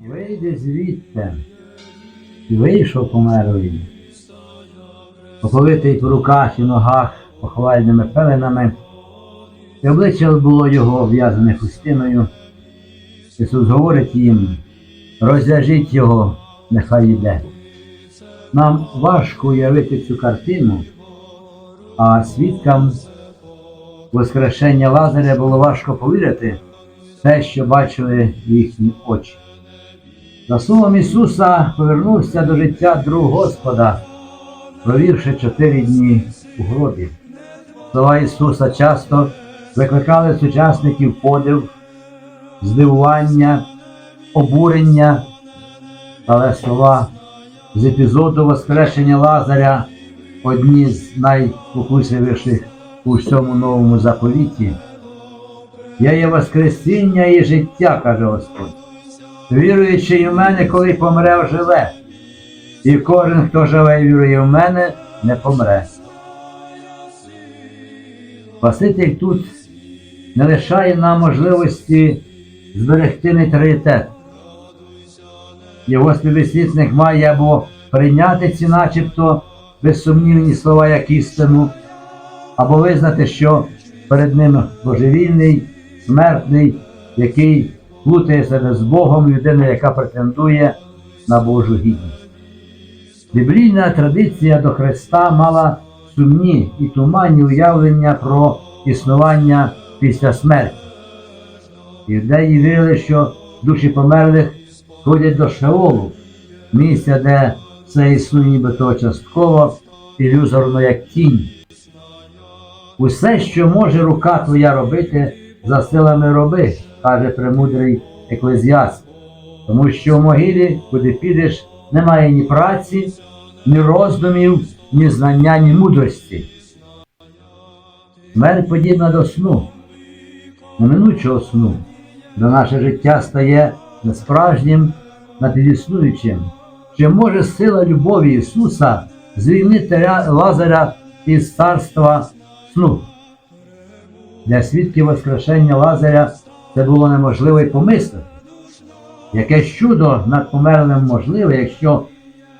Вийди звідти, і вийшов померлий, оповитий в руках і ногах похвальними пеленами, і обличчя було його в'язане хустиною. Ісус говорить їм, розв'яжіть його, нехай йде. Нам важко уявити цю картину, а свідкам Воскрешення Лазаря було важко повірити те, що бачили їхні очі. За словом Ісуса повернувся до життя друг Господа, провівши чотири дні у гробі. Слова Ісуса часто викликали сучасників подив, здивування, обурення, але слова з епізоду Воскрешення Лазаря одні з найспокусливіших у всьому новому заповіті. Я є Воскресіння і життя, каже Господь. Віруючи в мене, коли помре, живе. І кожен, хто живе і вірує в мене, не помре. Спаситель тут не лишає нам можливості зберегти нейтралітет. Його співвісник має або прийняти ці начебто безсумнівні слова як істину, або визнати, що перед ним божевільний, смертний, який плутає себе з Богом, людина, яка претендує на Божу гідність. Біблійна традиція до Христа мала сумні і туманні уявлення про існування після смерті. Юдеї вірили, що душі померлих ходять до Шеолу, місця, де все існує нібито частково, ілюзорно як тінь. Усе, що може рука твоя робити, за силами роби, каже премудрий еклезіаст. Тому що в могилі, куди підеш, немає ні праці, ні роздумів, ні знання, ні мудрості. Смерть подібна до сну, неминучого сну, де наше життя стає несправжнім, надіснуючим. Чи може сила любові Ісуса звільнити Лазаря із царства сну? Для свідків Воскрешення Лазаря це було неможливо й помислити. Яке чудо над померлим можливе, якщо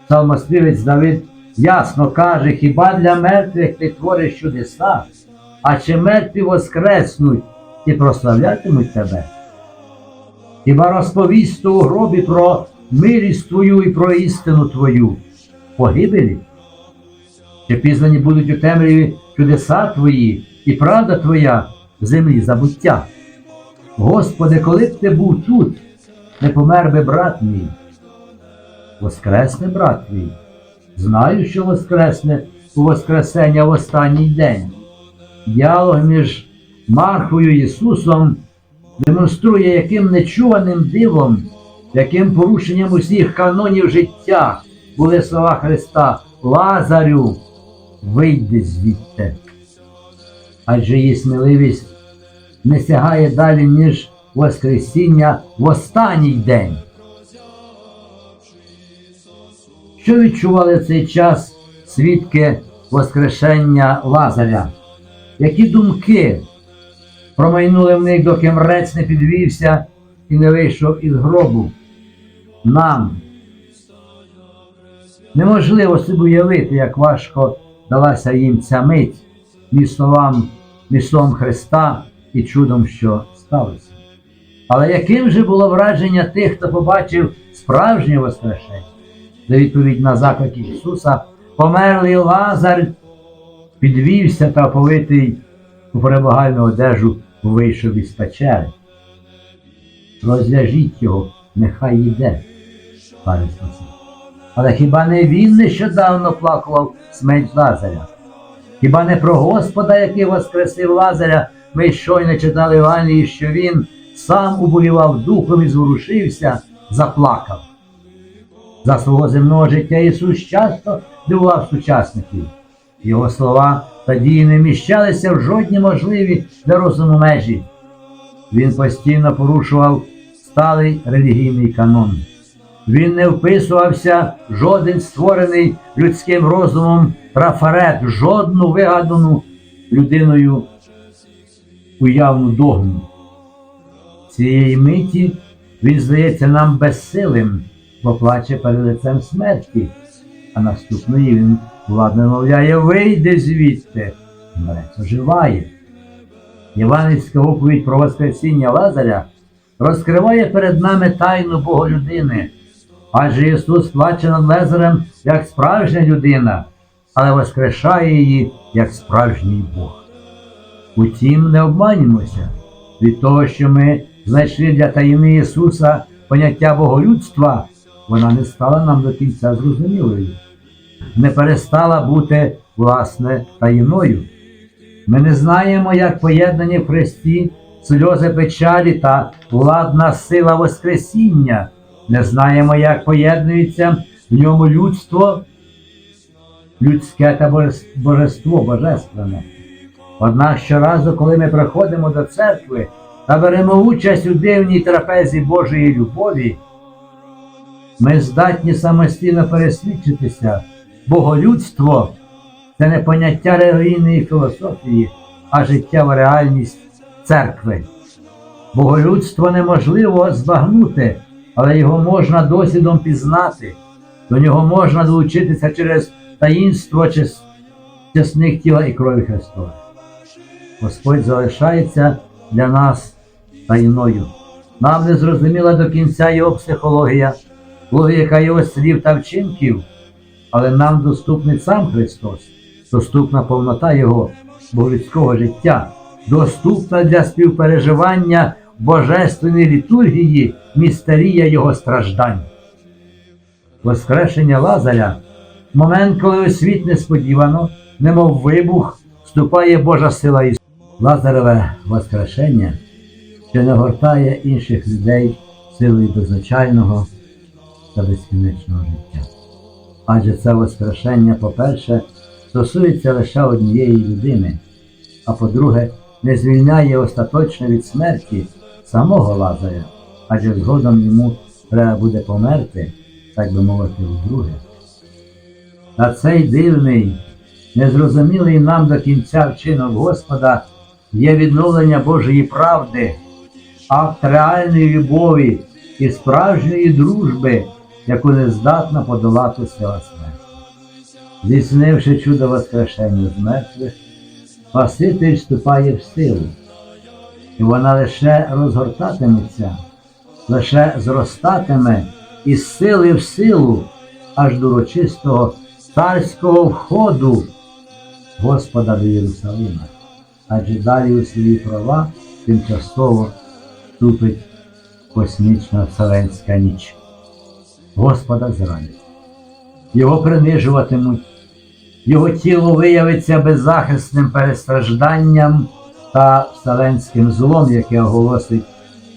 псалмоспівець Давид ясно каже, хіба для мертвих ти твориш чудеса, а чи мертві воскреснуть і прославлятимуть тебе? Хіба розповість у гробі про милість твою і про істину твою погибелі? Чи пізнані будуть у темряві чудеса твої і правда твоя в землі забуття? Господи, коли б ти був тут, не помер би брат мій. Воскресне брат твій. Знаю, що воскресне у Воскресення в останній день. Діалог між Мархою Ісусом демонструє, яким нечуваним дивом, яким порушенням усіх канонів життя були слова Христа Лазарю, вийди звідти. Адже її сміливість не сягає далі, ніж Воскресіння в останній день. Що відчували в цей час свідки Воскрешення Лазаря? Які думки промайнули в них, доки мрець не підвівся і не вийшов із гробу? Нам неможливо собі уявити, як важко далася їм ця мить між словам, між словом Христа і чудом, що сталося. Але яким же було враження тих, хто побачив справжнє Воскрешення? За відповідь на заклик Ісуса, померлий Лазар підвівся та оповитий у перебагальну одежу вийшов із печери. Розв'яжіть його, нехай йде, каже Спаситель. Але хіба не він нещодавно плакував смерть Лазаря? Хіба не про Господа, який воскресив Лазаря, ми щойно читали в Англії, що він сам уболівав духом і зворушився, заплакав. За свого земного життя Ісус часто дивував сучасників. Його слова та дії не вміщалися в жодні можливі для розуму межі. Він постійно порушував сталий релігійний канон. Він не вписувався жоден створений людським розумом трафарет, жодну вигадану людиною уявну догму. Цієї миті він здається нам безсилим, бо плаче перед лицем смерті, а наступної він владно мовляє, вийди звідти, мрець оживає. Євангельська оповідь про Воскресіння Лазаря розкриває перед нами тайну Боголюдини, адже Ісус плаче над Лазарем як справжня людина, але воскрешає її як справжній Бог. Утім, не обманімося від того, що ми знайшли для таїни Ісуса поняття боголюдства, вона не стала нам до кінця зрозумілою, не перестала бути, власне, таїною. Ми не знаємо, як поєднані в Христі сльози печалі та владна сила Воскресіння, не знаємо, як поєднується в ньому людство, людське та божество божественне. Однак щоразу, коли ми приходимо до церкви та беремо участь у дивній трапезі Божої любові, ми здатні самостійно пересвідчитися, боголюдство це не поняття релігійної філософії, а життєва реальність церкви. Боголюдство неможливо збагнути, але його можна досвідом пізнати, до нього можна долучитися через таїнство чес- чесних тіла і крові Христової. Господь залишається для нас тайною. Нам не зрозуміла до кінця його психологія, логіка його слів та вчинків, але нам доступний сам Христос, доступна повнота Його богослівського життя, доступна для співпереживання божественної літургії, містерія Його страждань. Воскрешення Лазаря момент, коли у світ несподівано, немов вибух, вступає Божа сила Ісуса. Лазареве Воскрешення, що не гортає інших людей силою безначального та безкінечного життя. Адже це Воскрешення, по-перше, стосується лише однієї людини, а по-друге, не звільняє остаточно від смерті самого Лазаря, адже згодом йому треба буде померти, так би мовити, вдруге. Та цей дивний, незрозумілий нам до кінця вчинок Господа є відновлення Божої правди, акт реальної любові і справжньої дружби, яку не здатна подолати сила смерті. Здійснивши чудо Воскрешення з мертвих, Спаситель вступає в силу, і вона лише розгортатиметься, лише зростатиме із сили в силу аж до урочистого царського входу Господа до Єрусалима, адже далі у свої права тимчасово вступить космічна вселенська ніч. Господа зранять. Його принижуватимуть, його тіло виявиться беззахисним перестражданням та вселенським злом, яке оголосить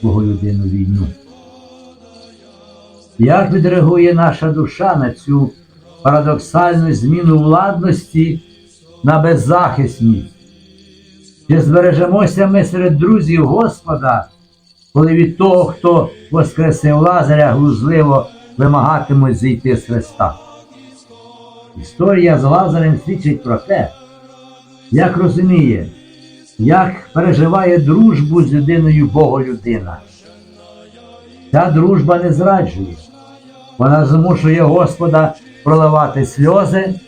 Боголюдину війну. Як відреагує наша душа на цю парадоксальну зміну владності на беззахисність? Чи збережемося ми серед друзів Господа, коли від того, хто воскресив Лазаря, глузливо вимагатимуть зійти з Христа? Історія з Лазарем свідчить про те, як розуміє, як переживає дружбу з людиною Боголюдина. Ця дружба не зраджує. Вона змушує Господа проливати сльози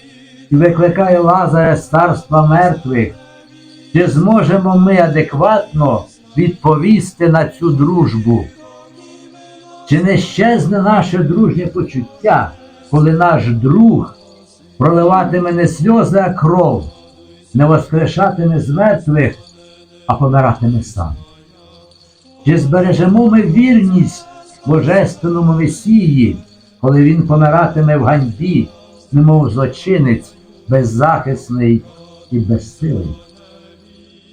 і викликає Лазаря з царства мертвих. Чи зможемо ми адекватно відповісти на цю дружбу? Чи не щезне наше дружнє почуття, коли наш друг проливатиме не сльози, а кров, не воскрешатиме з мертвих, а помиратиме сам? Чи збережемо ми вірність Божественному Месії, коли він помиратиме в ганьбі, немов злочинець, беззахисний і безсилий?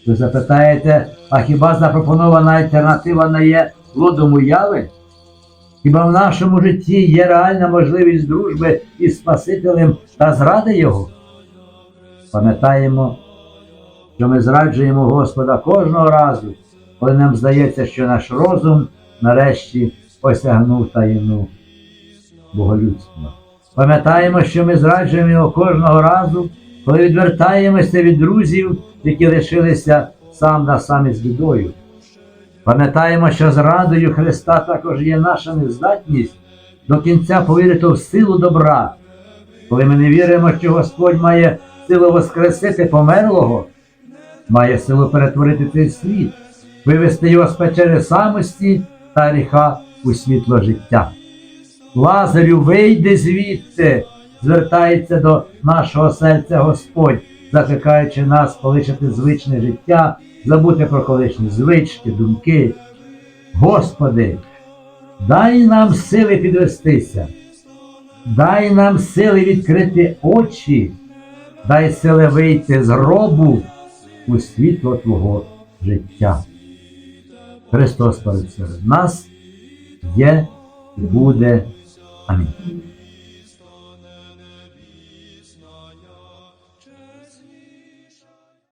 Ви запитаєте, а хіба запропонована альтернатива не є плодом уяви? Хіба в нашому житті є реальна можливість дружби із Спасителем та зради Його? Пам'ятаємо, що ми зраджуємо Господа кожного разу, коли нам здається, що наш розум нарешті осягнув таїну боголюдства. Пам'ятаємо, що ми зраджуємо його кожного разу, коли відвертаємося від друзів, які лишилися сам на самі з бідою. Пам'ятаємо, що зрадою Христа також є наша нездатність до кінця повірити в силу добра. Коли ми не віримо, що Господь має силу воскресити померлого, має силу перетворити цей світ, вивести його з печери самості та гріха у світло життя. Лазарю, вийди звідти, звертається до нашого серця Господь, закликаючи нас полишити звичне життя, забути про колишні звички, думки. Господи, дай нам сили підвестися, дай нам сили відкрити очі, дай сили вийти з гробу у світло Твого життя. Христос перед серед нас є і буде. Амінь.